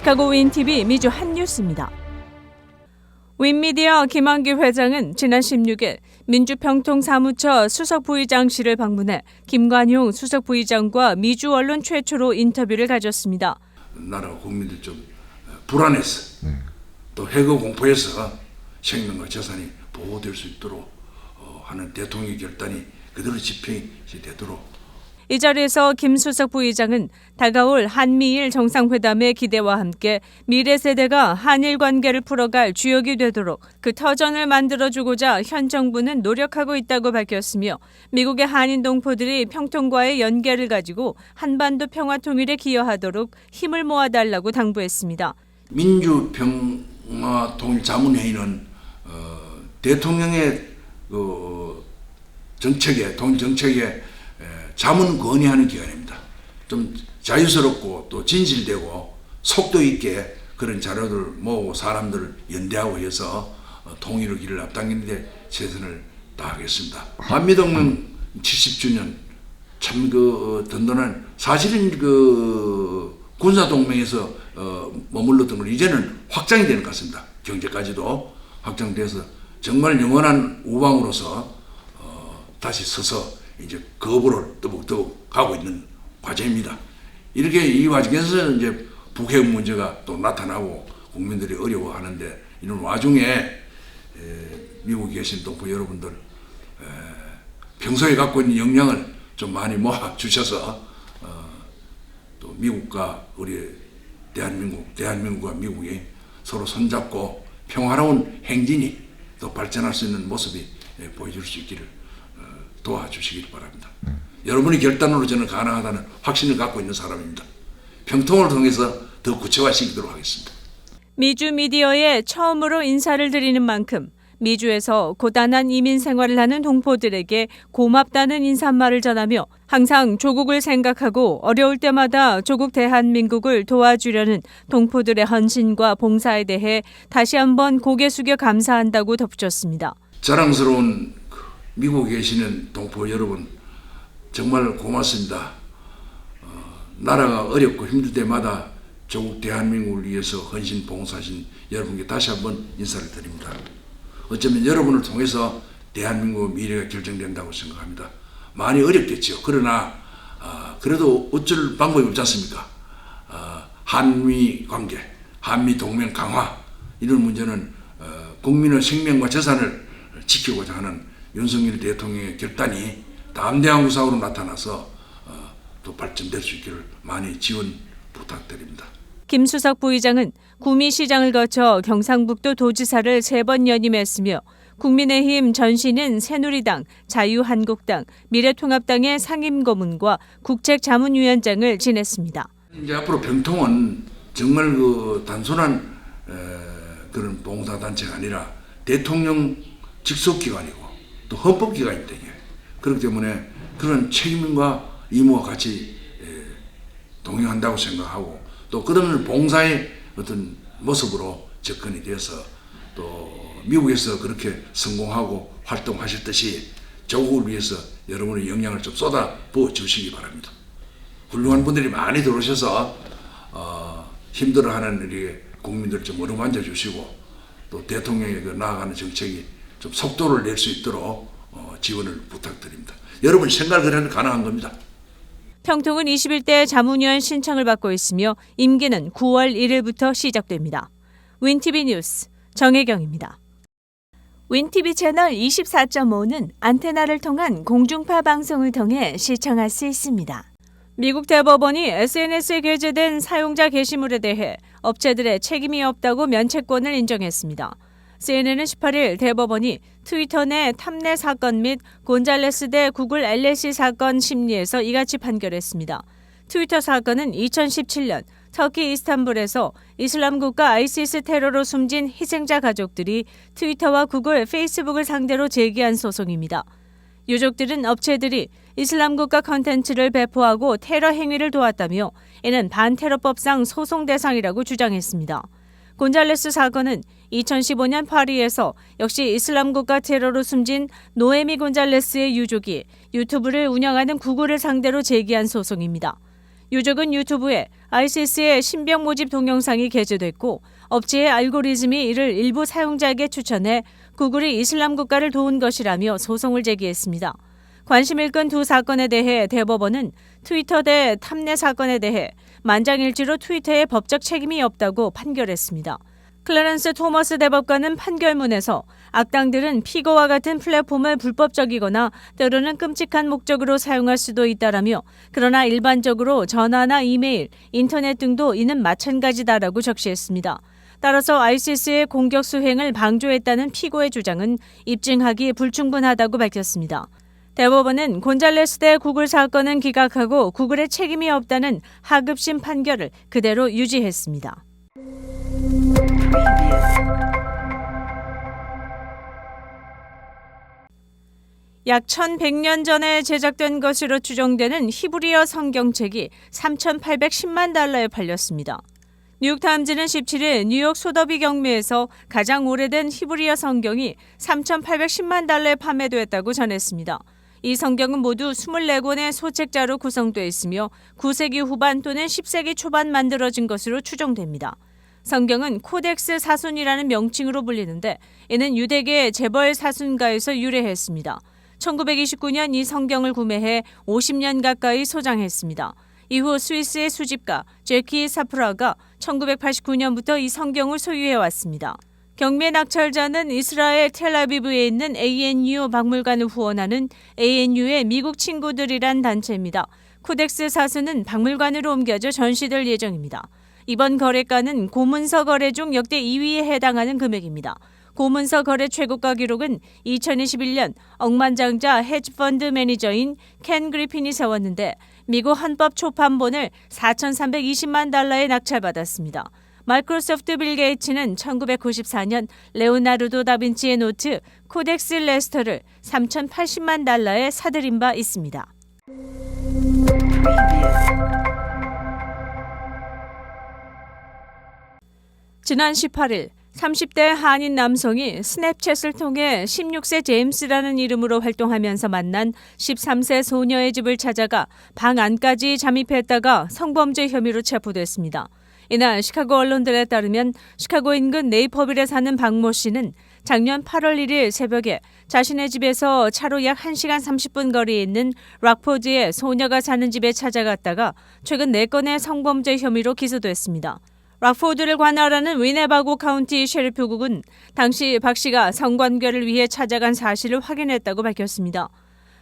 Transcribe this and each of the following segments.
시카고 윈TV 미주 한뉴스입니다. 윈미디어 김한규 회장은 지난 16일 민주평통사무처 수석 부의장실을 방문해 김관용 수석 부의장과 미주 언론 최초로 인터뷰를 가졌습니다. 나라 국민들 좀 불안해서 또 해고 공포에서 생명과 재산이 보호될 수 있도록 어, 하는 대통령 결단이 그대로 집행이 되도록 이 자리에서 김 수석 부의장은 다가올 한미일 정상회담의 기대와 함께 미래 세대가 한일 관계를 풀어갈 주역이 되도록 그 터전을 만들어주고자 현 정부는 노력하고 있다고 밝혔으며 미국의 한인 동포들이 평통과의 연계를 가지고 한반도 평화 통일에 기여하도록 힘을 모아달라고 당부했습니다. 민주평화 통일 자문회의는 어, 대통령의 그 정책에 통일 정책에 에, 자문 건의하는 기관입니다. 좀 자유스럽고 또 진실되고 속도 있게 그런 자료들을 모으고 사람들을 연대하고 해서 어, 통일의 길을 앞당기는데 최선을 다하겠습니다. 한미동맹 70주년 참 그 든든한 사실은 그 군사 동맹에서 어, 머물렀던 걸 이제는 확장이 되는 것 같습니다. 경제까지도 확장돼서 정말 영원한 우방으로서 어, 다시 서서 이제 거부를 뜨벅뜨벅 가고 있는 과정입니다. 이렇게 이 과정에서 이제 북핵 문제가 또 나타나고 국민들이 어려워하는데 이런 와중에 에, 미국에 계신 동포 여러분들 에, 평소에 갖고 있는 역량을 좀 많이 모아 주셔서 어, 또 미국과 우리 대한민국, 대한민국과 미국이 서로 손잡고 평화로운 행진이 또 발전할 수 있는 모습이 예, 보여줄 수 있기를 어, 도와주시길 바랍니다. 여러분의 결단으로 저는 가능하다는 확신을 갖고 있는 사람입니다. 평통을 통해서 더 구체화시키도록 하겠습니다. 미주 미디어에 처음으로 인사를 드리는 만큼 미주에서 고단한 이민 생활을 하는 동포들에게 고맙다는 인사말을 전하며 항상 조국을 생각하고 어려울 때마다 조국 대한민국을 도와주려는 동포들의 헌신과 봉사에 대해 다시 한번 고개 숙여 감사한다고 덧붙였습니다. 자랑스러운 그 미국에 계시는 동포 여러분 정말 고맙습니다. 어, 나라가 어렵고 힘들 때마다 조국 대한민국을 위해서 헌신 봉사하신 여러분께 다시 한번 인사를 드립니다. 어쩌면 여러분을 통해서 대한민국 미래가 결정된다고 생각합니다. 많이 어렵겠죠. 그러나 아, 그래도 어쩔 방법이 없지 않습니까? 아, 한미 관계, 한미 동맹 강화 이런 문제는 어, 국민의 생명과 재산을 지키고자 하는 윤석열 대통령의 결단이 담대한 구상으로 나타나서 어, 또 발전될 수 있기를 많이 지원 부탁드립니다. 김수석 부의장은 구미시장을 거쳐 경상북도 도지사를 세 번 연임했으며 국민의힘 전신인 새누리당, 자유한국당, 미래통합당의 상임고문과 국책자문위원장을 지냈습니다. 이제 앞으로 병통은 정말 그 단순한 에, 그런 봉사단체가 아니라 대통령 직속기관이고 또 헌법기관입니다. 이게. 그렇기 때문에 그런 책임과 임무와 같이 에, 동행한다고 생각하고 또 그런 봉사의 어떤 모습으로 접근이 되어서 또 미국에서 그렇게 성공하고 활동하셨듯이 조국을 위해서 여러분의 영향을 좀 쏟아 부어 주시기 바랍니다. 훌륭한 분들이 많이 들어오셔서 어, 힘들어하는 우리 국민들 좀 어루만져 주시고 또 대통령의 그 나아가는 정책이 좀 속도를 낼 수 있도록 어, 지원을 부탁드립니다. 여러분 생각을 그려도 가능한 겁니다. 평통은 21대 자문위원 신청을 받고 있으며 임기는 9월 1일부터 시작됩니다. 윈티비 뉴스 정혜경입니다. 윈티비 채널 24.5는 안테나를 통한 공중파 방송을 통해 시청할 수 있습니다. 미국 대법원이 SNS에 게재된 사용자 게시물에 대해 업체들의 책임이 없다고 면책권을 인정했습니다. CNN은 18일 대법원이 트위터 내 탐내 사건 및 곤잘레스 대 구글 LLC 사건 심리에서 이같이 판결했습니다. 트위터 사건은 2017년 터키 이스탄불에서 이슬람 국가 아이시스 테러로 숨진 희생자 가족들이 트위터와 구글, 페이스북을 상대로 제기한 소송입니다. 유족들은 업체들이 이슬람 국가 컨텐츠를 배포하고 테러 행위를 도왔다며 이는 반테러법상 소송 대상이라고 주장했습니다. 곤잘레스 사건은 2015년 파리에서 역시 이슬람 국가 테러로 숨진 노에미 곤잘레스의 유족이 유튜브를 운영하는 구글을 상대로 제기한 소송입니다. 유족은 유튜브에 ISIS의 신병 모집 동영상이 게재됐고 업체의 알고리즘이 이를 일부 사용자에게 추천해 구글이 이슬람 국가를 도운 것이라며 소송을 제기했습니다. 관심을 끈 두 사건에 대해 대법원은 트위터 대 탐내 사건에 대해 만장일치로 트위터에 법적 책임이 없다고 판결했습니다. 클래런스 토머스 대법관은 판결문에서 악당들은 피고와 같은 플랫폼을 불법적이거나 때로는 끔찍한 목적으로 사용할 수도 있다라며 그러나 일반적으로 전화나 이메일, 인터넷 등도 이는 마찬가지다라고 적시했습니다. 따라서 아이시스의 공격 수행을 방조했다는 피고의 주장은 입증하기 불충분하다고 밝혔습니다. 대법원은 곤잘레스 대 구글 사건은 기각하고 구글의 책임이 없다는 하급심 판결을 그대로 유지했습니다. 약 1100년 전에 제작된 것으로 추정되는 히브리어 성경책이 3,810만 달러에 팔렸습니다. 뉴욕타임즈는 17일 뉴욕 소더비 경매에서 가장 오래된 히브리어 성경이 3,810만 달러에 판매됐다고 전했습니다. 이 성경은 모두 24권의 소책자로 구성되어 있으며 9세기 후반 또는 10세기 초반 만들어진 것으로 추정됩니다. 성경은 코덱스 사순이라는 명칭으로 불리는데 이는 유대계 재벌 사순가에서 유래했습니다. 1929년 이 성경을 구매해 50년 가까이 소장했습니다. 이후 스위스의 수집가 제키 사프라가 1989년부터 이 성경을 소유해 왔습니다. 경매 낙찰자는 이스라엘 텔아비브에 있는 ANU 박물관을 후원하는 ANU의 미국 친구들이란 단체입니다. 코덱스 사수는 박물관으로 옮겨져 전시될 예정입니다. 이번 거래가는 고문서 거래 중 역대 2위에 해당하는 금액입니다. 고문서 거래 최고가 기록은 2021년 억만장자 헤지펀드 매니저인 켄 그리핀이 세웠는데 미국 헌법 초판본을 4,320만 달러에 낙찰받았습니다. 마이크로소프트 빌 게이츠는 1994년 레오나르도 다빈치의 노트 코덱스 레스터를 3,080만 달러에 사들인 바 있습니다. 지난 18일 30대 한인 남성이 스냅챗을 통해 16세 제임스라는 이름으로 활동하면서 만난 13세 소녀의 집을 찾아가 방 안까지 잠입했다가 성범죄 혐의로 체포됐습니다. 이날 시카고 언론들에 따르면 시카고 인근 네이퍼빌에 사는 박모 씨는 작년 8월 1일 새벽에 자신의 집에서 차로 약 1시간 30분 거리에 있는 락포드의 소녀가 사는 집에 찾아갔다가 최근 4건의 성범죄 혐의로 기소됐습니다. 락포드를 관할하는 위네바고 카운티 셰리프국은 당시 박 씨가 성관계를 위해 찾아간 사실을 확인했다고 밝혔습니다.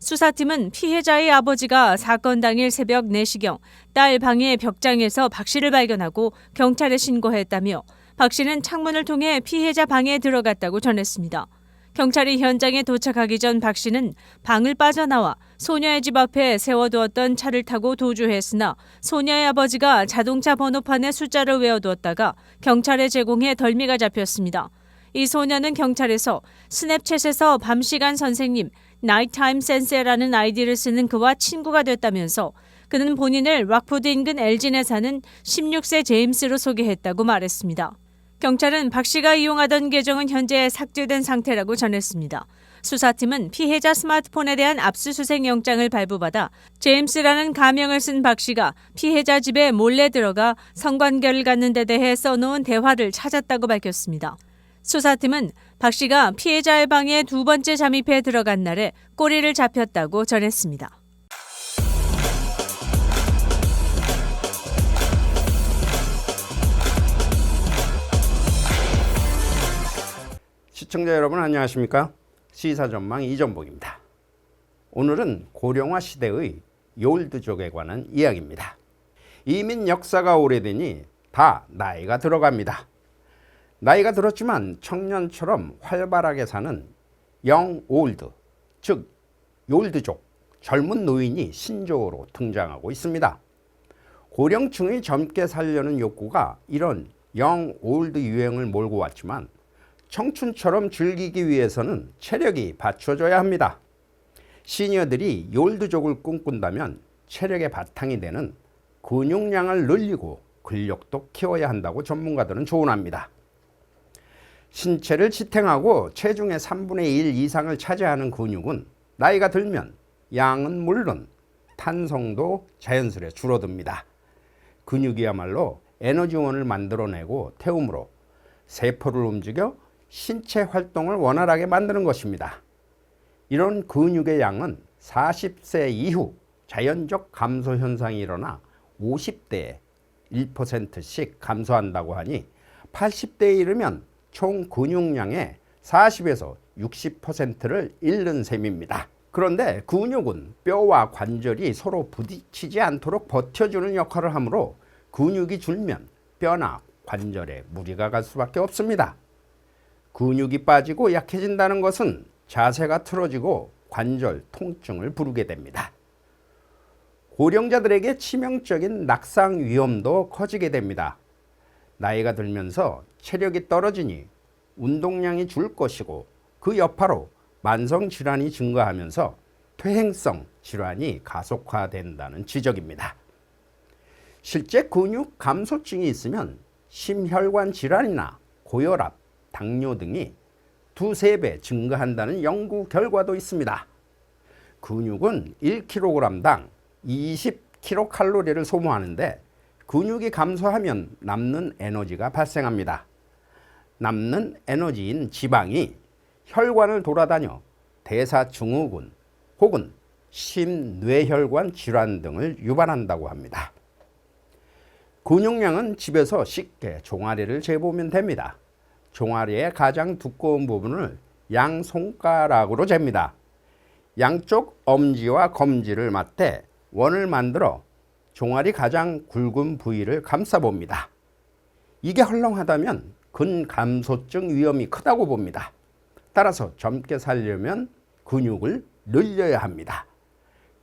수사팀은 피해자의 아버지가 사건 당일 새벽 4시경 딸 방의 벽장에서 박 씨를 발견하고 경찰에 신고했다며 박 씨는 창문을 통해 피해자 방에 들어갔다고 전했습니다. 경찰이 현장에 도착하기 전 박 씨는 방을 빠져나와 소녀의 집 앞에 세워두었던 차를 타고 도주했으나 소녀의 아버지가 자동차 번호판에 숫자를 외워두었다가 경찰에 제공해 덜미가 잡혔습니다. 이 소녀는 경찰에서 스냅챗에서 밤시간 선생님 나이타임 센세라는 아이디를 쓰는 그와 친구가 됐다면서 그는 본인을 락포드 인근 엘진에 사는 16세 제임스로 소개했다고 말했습니다. 경찰은 박 씨가 이용하던 계정은 현재 삭제된 상태라고 전했습니다. 수사팀은 피해자 스마트폰에 대한 압수수색 영장을 발부받아 제임스라는 가명을 쓴 박 씨가 피해자 집에 몰래 들어가 성관계를 갖는 데 대해 써놓은 대화를 찾았다고 밝혔습니다. 수사팀은 박 씨가 피해자의 방에 두 번째 잠입해 들어간 날에 꼬리를 잡혔다고 전했습니다. 시청자 여러분 안녕하십니까? 시사전망 이전복입니다. 오늘은 고령화 시대의 요울드족에 관한 이야기입니다. 이민 역사가 오래되니 다 나이가 들어갑니다. 나이가 들었지만 청년처럼 활발하게 사는 영 올드, 즉 요울드족, 젊은 노인이 신조어로 등장하고 있습니다. 고령층의 젊게 살려는 욕구가 이런 영 올드 유행을 몰고 왔지만 청춘처럼 즐기기 위해서는 체력이 받쳐줘야 합니다. 시니어들이 요울드족을 꿈꾼다면 체력의 바탕이 되는 근육량을 늘리고 근력도 키워야 한다고 전문가들은 조언합니다. 신체를 지탱하고 체중의 3분의 1 이상을 차지하는 근육은 나이가 들면 양은 물론 탄성도 자연스레 줄어듭니다. 근육이야말로 에너지원을 만들어내고 태움으로 세포를 움직여 신체 활동을 원활하게 만드는 것입니다. 이런 근육의 양은 40세 이후 자연적 감소 현상이 일어나 50대에 1%씩 감소한다고 하니 80대에 이르면 총 근육량의 40에서 60%를 잃는 셈입니다. 그런데 근육은 뼈와 관절이 서로 부딪히지 않도록 버텨주는 역할을 하므로 근육이 줄면 뼈나 관절에 무리가 갈 수밖에 없습니다. 근육이 빠지고 약해진다는 것은 자세가 틀어지고 관절 통증을 부르게 됩니다. 고령자들에게 치명적인 낙상 위험도 커지게 됩니다. 나이가 들면서 체력이 떨어지니 운동량이 줄 것이고 그 여파로 만성 질환이 증가하면서 퇴행성 질환이 가속화된다는 지적입니다. 실제 근육 감소증이 있으면 심혈관 질환이나 고혈압, 당뇨 등이 두세 배 증가한다는 연구 결과도 있습니다. 근육은 1kg당 20kcal를 소모하는데 근육이 감소하면 남는 에너지가 발생합니다. 남는 에너지인 지방이 혈관을 돌아다녀 대사증후군 혹은 심뇌혈관 질환 등을 유발한다고 합니다. 근육량은 집에서 쉽게 종아리를 재보면 됩니다. 종아리의 가장 두꺼운 부분을 양 손가락으로 잽니다. 양쪽 엄지와 검지를 맞대 원을 만들어 종아리 가장 굵은 부위를 감싸 봅니다. 이게 헐렁하다면 근감소증 위험이 크다고 봅니다. 따라서 젊게 살려면 근육을 늘려야 합니다.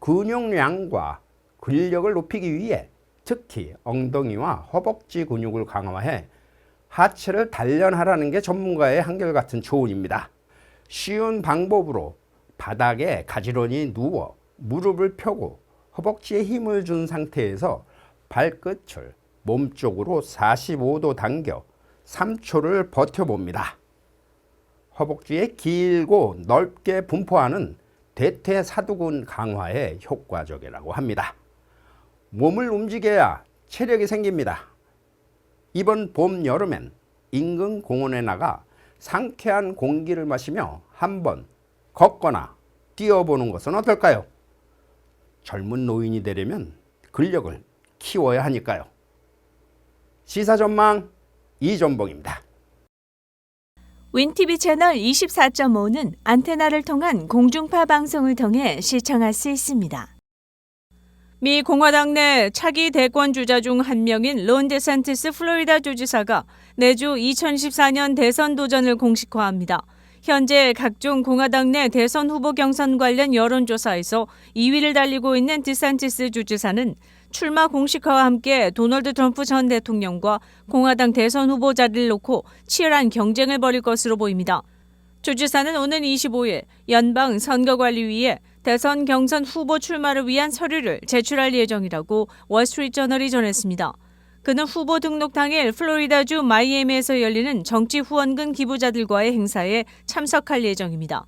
근육량과 근력을 높이기 위해 특히 엉덩이와 허벅지 근육을 강화해 하체를 단련하라는 게 전문가의 한결같은 조언입니다. 쉬운 방법으로 바닥에 가지런히 누워 무릎을 펴고 허벅지에 힘을 준 상태에서 발끝을 몸쪽으로 45도 당겨 3초를 버텨봅니다. 허벅지에 길고 넓게 분포하는 대퇴사두근 강화에 효과적이라고 합니다. 몸을 움직여야 체력이 생깁니다. 이번 봄 여름엔 인근 공원에 나가 상쾌한 공기를 마시며 한번 걷거나 뛰어보는 것은 어떨까요? 젊은 노인이 되려면 근력을 키워야 하니까요. 시사 전망 이전봉입니다. 윈티비 채널 24.5는 안테나를 통한 공중파 방송을 통해 시청할 수 있습니다. 미 공화당 내 차기 대권 주자 중 한 명인 론 데산티스 플로리다 주지사가 내주 2014년 대선 도전을 공식화합니다. 현재 각종 공화당 내 대선 후보 경선 관련 여론조사에서 2위를 달리고 있는 디산티스 주지사는 출마 공식화와 함께 도널드 트럼프 전 대통령과 공화당 대선 후보 자리를 놓고 치열한 경쟁을 벌일 것으로 보입니다. 주지사는 오는 25일 연방 선거관리위에 대선 경선 후보 출마를 위한 서류를 제출할 예정이라고 월스트리트저널이 전했습니다. 그는 후보 등록 당일 플로리다주 마이애미에서 열리는 정치 후원금 기부자들과의 행사에 참석할 예정입니다.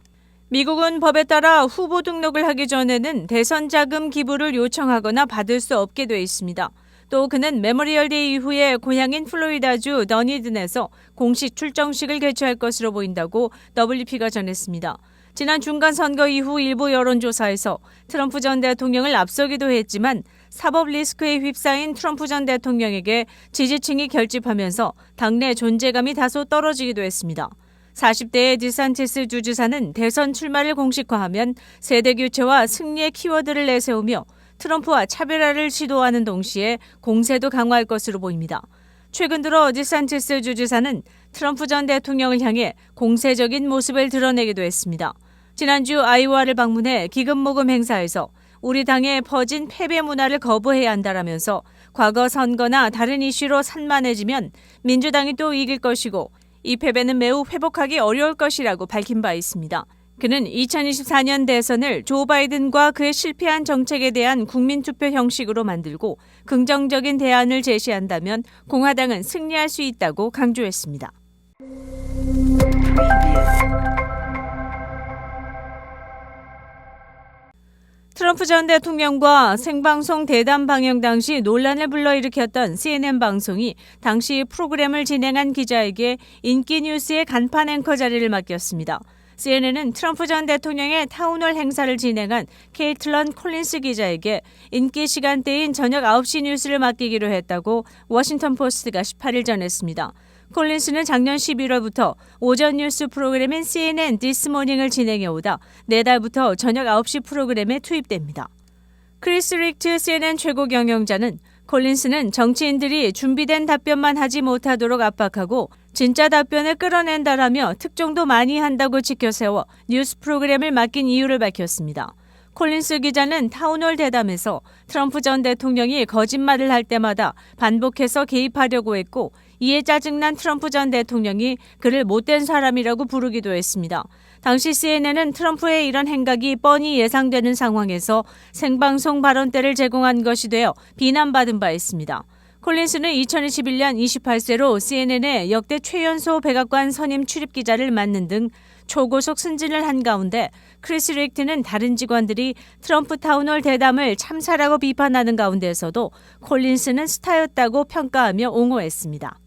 미국은 법에 따라 후보 등록을 하기 전에는 대선 자금 기부를 요청하거나 받을 수 없게 돼 있습니다. 또 그는 메모리얼 데이 이후에 고향인 플로리다주 더니든에서 공식 출정식을 개최할 것으로 보인다고 WP가 전했습니다. 지난 중간 선거 이후 일부 여론조사에서 트럼프 전 대통령을 앞서기도 했지만 사법 리스크에 휩싸인 트럼프 전 대통령에게 지지층이 결집하면서 당내 존재감이 다소 떨어지기도 했습니다. 40대의 디산티스 주지사는 대선 출마를 공식화하면 세대 교체와 승리의 키워드를 내세우며 트럼프와 차별화를 시도하는 동시에 공세도 강화할 것으로 보입니다. 최근 들어 디산티스 주지사는 트럼프 전 대통령을 향해 공세적인 모습을 드러내기도 했습니다. 지난주 아이오와를 방문해 기금 모금 행사에서 우리 당의 퍼진 패배 문화를 거부해야 한다라면서 과거 선거나 다른 이슈로 산만해지면 민주당이 또 이길 것이고 이 패배는 매우 회복하기 어려울 것이라고 밝힌 바 있습니다. 그는 2024년 대선을 조 바이든과 그의 실패한 정책에 대한 국민투표 형식으로 만들고 긍정적인 대안을 제시한다면 공화당은 승리할 수 있다고 강조했습니다. 트럼프 전 대통령과 생방송 대담 방영 당시 논란을 불러일으켰던 CNN 방송이 당시 프로그램을 진행한 기자에게 인기 뉴스의 간판 앵커 자리를 맡겼습니다. CNN은 트럼프 전 대통령의 타운홀 행사를 진행한 케이틀런 콜린스 기자에게 인기 시간대인 저녁 9시 뉴스를 맡기기로 했다고 워싱턴 포스트가 18일 전했습니다. 콜린스는 작년 11월부터 오전 뉴스 프로그램인 CNN 디스모닝을 진행해 오다 내달부터 저녁 9시 프로그램에 투입됩니다. 크리스 릭트 CNN 최고 경영자는 콜린스는 정치인들이 준비된 답변만 하지 못하도록 압박하고 진짜 답변을 끌어낸다라며 특종도 많이 한다고 지켜세워 뉴스 프로그램을 맡긴 이유를 밝혔습니다. 콜린스 기자는 타운홀 대담에서 트럼프 전 대통령이 거짓말을 할 때마다 반복해서 개입하려고 했고 이에 짜증난 트럼프 전 대통령이 그를 못된 사람이라고 부르기도 했습니다. 당시 CNN은 트럼프의 이런 행각이 뻔히 예상되는 상황에서 생방송 발언대를 제공한 것이 되어 비난받은 바 있습니다. 콜린스는 2021년 28세로 CNN의 역대 최연소 백악관 선임 출입 기자를 맡는 등 초고속 승진을 한 가운데 크리스 릭트는 다른 직원들이 트럼프 타운홀 대담을 참사라고 비판하는 가운데서도 콜린스는 스타였다고 평가하며 옹호했습니다.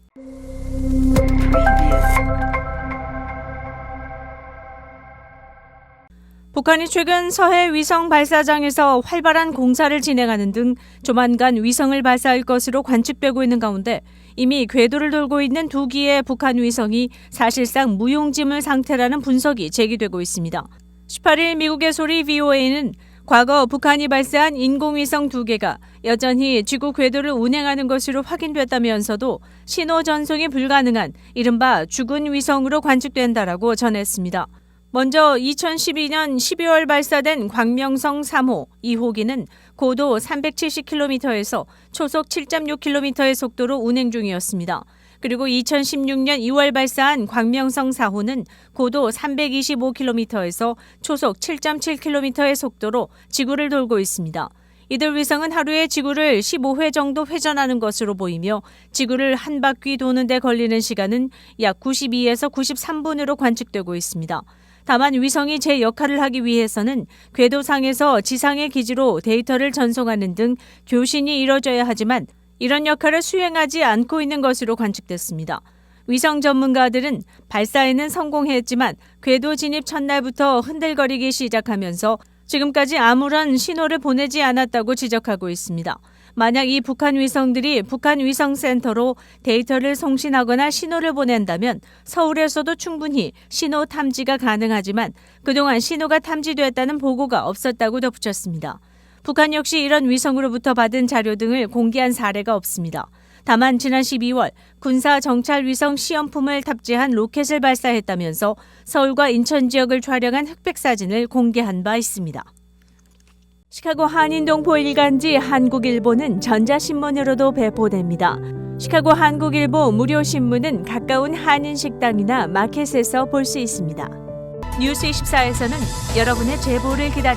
북한이 최근 서해 위성 발사장에서 활발한 공사를 진행하는 등 조만간 위성을 발사할 것으로 관측되고 있는 가운데 이미 궤도를 돌고 있는 두 기의 북한 위성이 사실상 무용지물 상태라는 분석이 제기되고 있습니다. 18일 미국의 소리 VOA는 과거 북한이 발사한 인공위성 두 개가 여전히 지구 궤도를 운행하는 것으로 확인됐다면서도 신호 전송이 불가능한 이른바 죽은 위성으로 관측된다라고 전했습니다. 먼저 2012년 12월 발사된 광명성 3호 2호기는 고도 370km에서 초속 7.6km의 속도로 운행 중이었습니다. 그리고 2016년 2월 발사한 광명성 4호는 고도 325km에서 초속 7.7km의 속도로 지구를 돌고 있습니다. 이들 위성은 하루에 지구를 15회 정도 회전하는 것으로 보이며 지구를 한 바퀴 도는 데 걸리는 시간은 약 92에서 93분으로 관측되고 있습니다. 다만 위성이 제 역할을 하기 위해서는 궤도상에서 지상의 기지로 데이터를 전송하는 등 교신이 이뤄져야 하지만 이런 역할을 수행하지 않고 있는 것으로 관측됐습니다. 위성 전문가들은 발사에는 성공했지만 궤도 진입 첫날부터 흔들거리기 시작하면서 지금까지 아무런 신호를 보내지 않았다고 지적하고 있습니다. 만약 이 북한 위성들이 북한 위성센터로 데이터를 송신하거나 신호를 보낸다면 서울에서도 충분히 신호 탐지가 가능하지만 그동안 신호가 탐지됐다는 보고가 없었다고 덧붙였습니다. 북한 역시 이런 위성으로부터 받은 자료 등을 공개한 사례가 없습니다. 다만 지난 12월 군사 정찰 위성 시험품을 탑재한 로켓을 발사했다면서 서울과 인천 지역을 촬영한 흑백 사진을 공개한 바 있습니다. 시카고 한인동포 일간지 한국일보는 전자신문으로도 배포됩니다. 시카고 한국일보 무료 신문은 가까운 한인 식당이나 마켓에서 볼 수 있습니다. 뉴스 24에서는 여러분의 제보를 기다립니다.